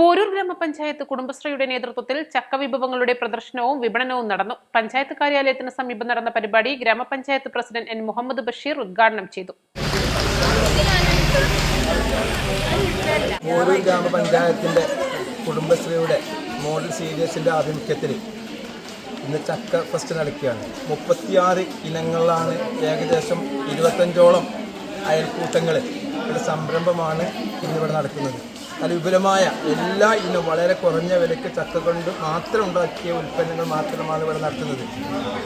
Porur ഗ്രാമപഞ്ചായത്ത് കുടുംബശ്രീയുടെ നേതൃത്വത്തിൽ ചക്ക വിഭവങ്ങളുടെ പ്രദർശനവും വിപണനവും നടന്നു. പഞ്ചായത്ത് കാര്യാലയത്തിന് സമീപം നടന്ന പരിപാടി ഗ്രാമപഞ്ചായത്ത് പ്രസിഡന്റ് എൻ. മുഹമ്മദ് ബഷീർ ഉദ്ഘാടനം ചെയ്തു. പോരൂർ ഗ്രാമപഞ്ചായത്തിന്റെ കുടുംബശ്രീയുടെ മോഡൽ സീരീസിന്റെ ആഭിമുഖ്യത്തിൽ ഇന്ന് ചക്ക ഫസ്റ്റ് നടക്കുകയാണ്. മുപ്പത്തിയാറ് ഇനങ്ങളിലാണ് ഏകദേശം ഇരുപത്തഞ്ചോളം അയൽക്കൂട്ടങ്ങൾ ഒരു സംരംഭമാണ് ഇന്നിവിടെ നടക്കുന്നത്. അതിൽ വിപുലമായ എല്ലാ ഇനം വളരെ കുറഞ്ഞ വിലയ്ക്ക് ചക്ക കൊണ്ട് മാത്രം ഉണ്ടാക്കിയ ഉൽപ്പന്നങ്ങൾ മാത്രമാണ് ഇവിടെ നടത്തുന്നത്.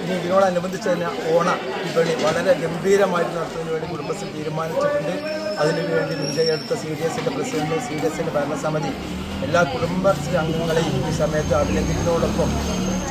ഇനി ഇതിനോടനുബന്ധിച്ച് തന്നെ ഓണ വിപണി വളരെ ഗംഭീരമായിട്ട് നടത്തുന്നതിന് വേണ്ടി കുടുംബശ്രീ തീരുമാനിച്ചിട്ടുണ്ട്. അതിനുവേണ്ടി മുൻകൈയെടുത്ത സി ഡി എസിന്റെ പ്രസിഡന്റ് സി ഡി എസിന്റെ ഭരണസമിതി എല്ലാ കുടുംബശ്രീ അംഗങ്ങളെയും ഈ സമയത്ത് അഭിനന്ദിക്കുന്നതോടൊപ്പം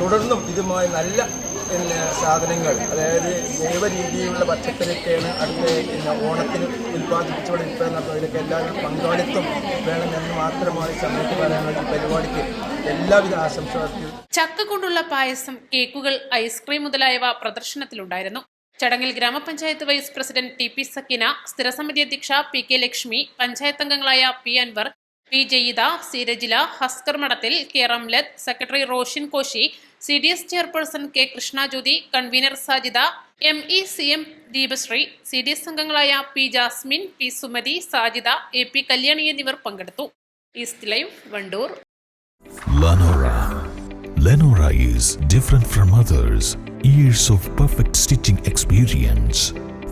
തുടർന്നും ഇതുമായി നല്ല പിന്നെ സാധനങ്ങൾ അതായത് ജൈവ രീതിയിലുള്ള പച്ചക്കറിയൊക്കെയാണ് അടുത്ത പിന്നെ ഓണത്തിന് ഉൽപ്പാദിപ്പിച്ചുകൊണ്ട് വിൽപ്പന നടത്തുന്നത് ഇതിലൊക്കെ എല്ലാവരും പങ്കാളിത്തം വേണമെന്ന് മാത്രമാണ് സമയത്ത് പറയാനുള്ള പരിപാടിക്ക് എല്ലാവിധ ആശംസകളും. ചക്ക കൊണ്ടുള്ള പായസം കേക്കുകൾ ഐസ്ക്രീം മുതലായവ പ്രദർശനത്തിലുണ്ടായിരുന്നു. ചടങ്ങിൽ ഗ്രാമപഞ്ചായത്ത് vice president T P Sakkina സ്ഥിരസമിതി അധ്യക്ഷ പി കെ ലക്ഷ്മി പഞ്ചായത്ത് അംഗങ്ങളായ P Anvar P Jayida Sirajila Haskar Madathil K Ramlath secretary Roshin Koshy C D S chairperson K Krishnajyothi convener Sajida M E C M Deepasree C D S അംഗങ്ങളായ P Jasmin P Sumathi Sajida A P Kalyani എന്നിവർ പങ്കെടുത്തു east live Wandoor Lenora. Is different from others. Years of perfect stitching experience.